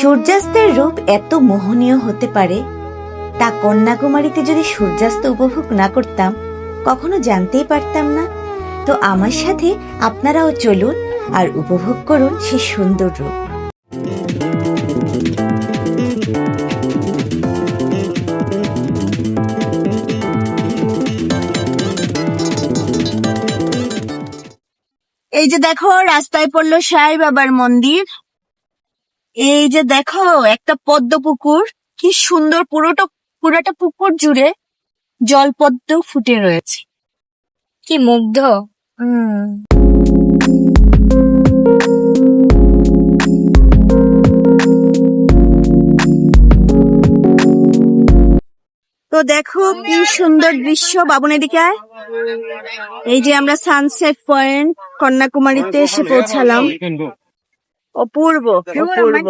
সূর্যাস্তের রূপ এত মোহনীয় হতে পারে, তা কন্যাকুমারীতে যদি সূর্যাস্ত উপভোগ না করতাম, কখনো জানতেই পারতাম না। তো আমার সাথে আপনারাও চলুন আর উপভোগ করুন সে সুন্দর রূপ। এই যে দেখো, রাস্তায় পড়ল সাই বাবার মন্দির। এই যে দেখো একটা পদ্ম পুকুর কি সুন্দর পুরোটা পুরোটা পুকুর জুড়ে জলপদ্ম ফুটে রয়েছে। কি মুগ্ধ। তো দেখো কি সুন্দর দৃশ্য বাবুন এদিকে এই যে আমরা সানসেট পয়েন্ট কন্যাকুমারীতে এসে পৌঁছালাম। অপূর্ব অপূর্ব।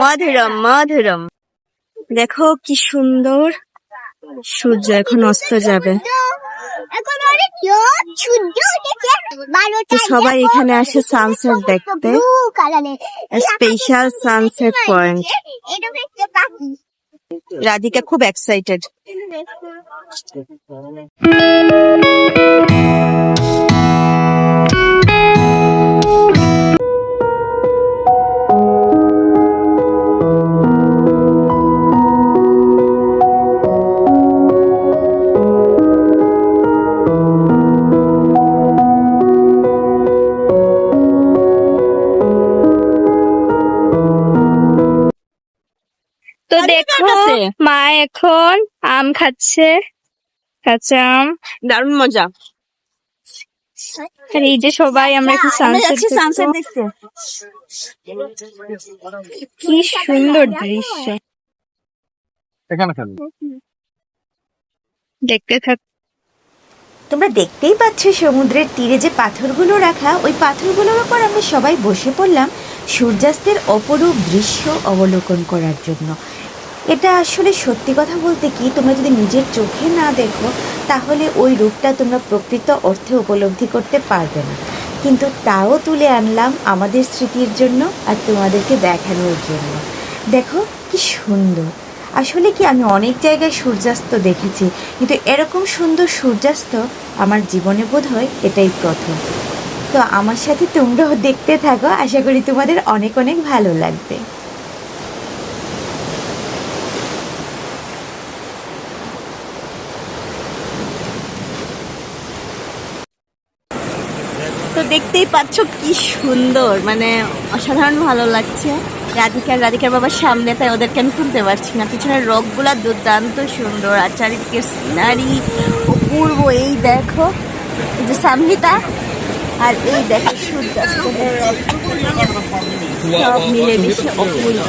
মধুরম মধুরম। দেখো কি সুন্দর সূর্য এখন অস্ত যাবে। সবাই এখানে আসে সানসেট দেখতে। স্পেশাল সানসেট পয়েন্ট রাধিকা খুব এক্সাইটেড দেখো মা এখন আম খাচ্ছে কাঁচা আম। দারুণ মজা। আর এই যে সবাই আমরা আমরা সানসেট দেখতে। কি সুন্দর দৃশ্য। এখানে দেখতে থাক। তোমরা দেখতেই পাচ্ছ সমুদ্রের তীরে যে পাথরগুলো রাখা ওই পাথরগুলোর ওপর আমরা সবাই বসে পড়লাম সূর্যাস্তের অপরূপ দৃশ্য অবলোকন করার জন্য। এটা আসলে সত্যি কথা বলতে কি, তোমরা যদি নিজের চোখে না দেখো, তাহলে ওই রূপটা তোমরা প্রকৃত অর্থে উপলব্ধি করতে পারবে না। কিন্তু তাও তুলে আনলাম আমাদের স্মৃতির জন্য আর তোমাদেরকে দেখানোর জন্য। দেখো কি সুন্দর। আসলে কি আমি অনেক জায়গায় সূর্যাস্ত দেখেছি, কিন্তু এরকম সুন্দর সূর্যাস্ত আমার জীবনে বোধ হয় এটাই প্রথম। তো আমার সাথে তোমরাও দেখতে থাকো, আশা করি তোমাদের অনেক অনেক ভালো লাগবে। তো দেখতেই পাচ্ছ কি সুন্দর। মানে অসাধারণ ভালো লাগছে। রাধিকার রাধিকার বাবার সামনে, তাই ওদেরকে আমি তুলতে পারছি না। পিছনের রকগুলা দুর্দান্ত সুন্দর। আর চারিদিকে সিনারি অপূর্ব। এই দেখো, এই যে সামহিতা আর এই দেখো সূর্যাস্ত সব মিলে মিশে অপূর্ব।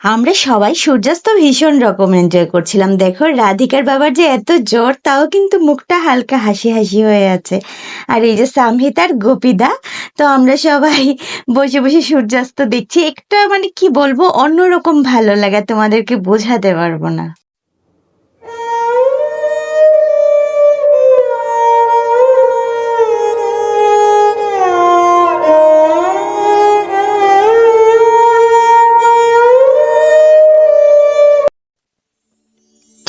আমরা সবাই সূর্যাস্ত ভীষণ রকম এনজয় করছিলাম। দেখো, রাধিকার বাবার যে এত জ্বর তাও কিন্তু মুখটা হালকা হাসি হাসি হয়ে আছে। আর এই যে সামহিতার গোপিদা, তো আমরা সবাই বসে বসে সূর্যাস্ত দেখছি। একটা মানে কি বলব, অন্যরকম ভালো লাগা। তোমাদেরকে বোঝাতে পারব না।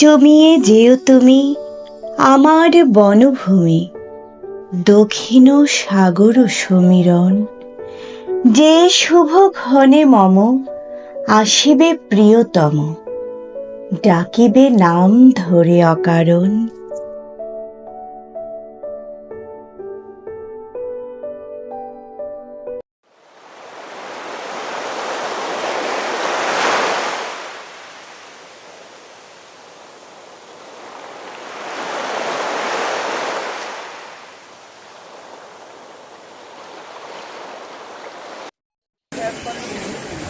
জমিয়ে যেও তুমি আমার বনভূমি, দক্ষিণ সাগর সমীরণ। যে শুভ ক্ষণে মম, আসিবে প্রিয়তম, ডাকিবে নাম ধরে অকারণ।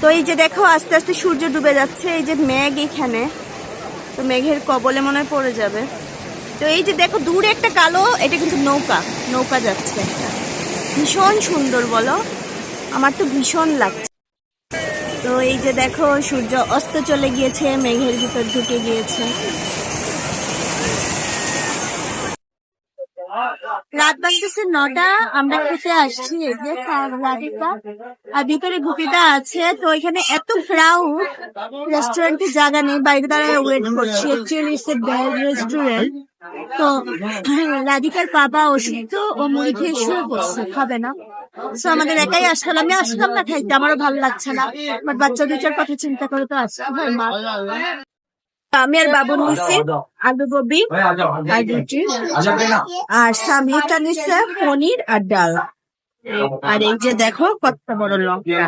তো এই যে দেখো, আস্তে আস্তে সূর্য ডুবে যাচ্ছে, এই যে মেঘ এখানে। তো মেঘের কবলে মনে পড়ে যাবে। তো এই যে দেখো, দূরে একটা কালো, এটা কিন্তু নৌকা নৌকা যাচ্ছে একটা। ভীষণ সুন্দর, বলো। আমার তো ভীষণ লাগছে। তো এই যে দেখো, সূর্য অস্ত চলে গিয়েছে, মেঘের ভিতর ঢুকে গিয়েছে। রাত বাজতেছে নটা, আমরা খেতে আসছি যে রাধিকা আর ভিতরে গুপিটা আছে, তো এখানে এত ক্রাউড রেস্টুরেন্টে জায়গা নেই, বাইরে দাঁড়ায় ওয়েট করছি। Actually it's a bad restaurant তো রাধিকার বাবা অসুস্থ, ও মুড়ি খেয়ে শুয়ে পড়ছে, খাবে না। তো আমাদের একাই আসলাম, আমি আসলাম না খাইতে, আমারও ভালো লাগছে না। বাট বাচ্চা দুটার কথা চিন্তা করে তো আসতে হয় মা আমি আর বাবু নিছি আলু গোবি আর রুটি আর সামিটা নিচ্ছে পনির আর ডাল। আর এই যে দেখো কত বড় লঙ্কা।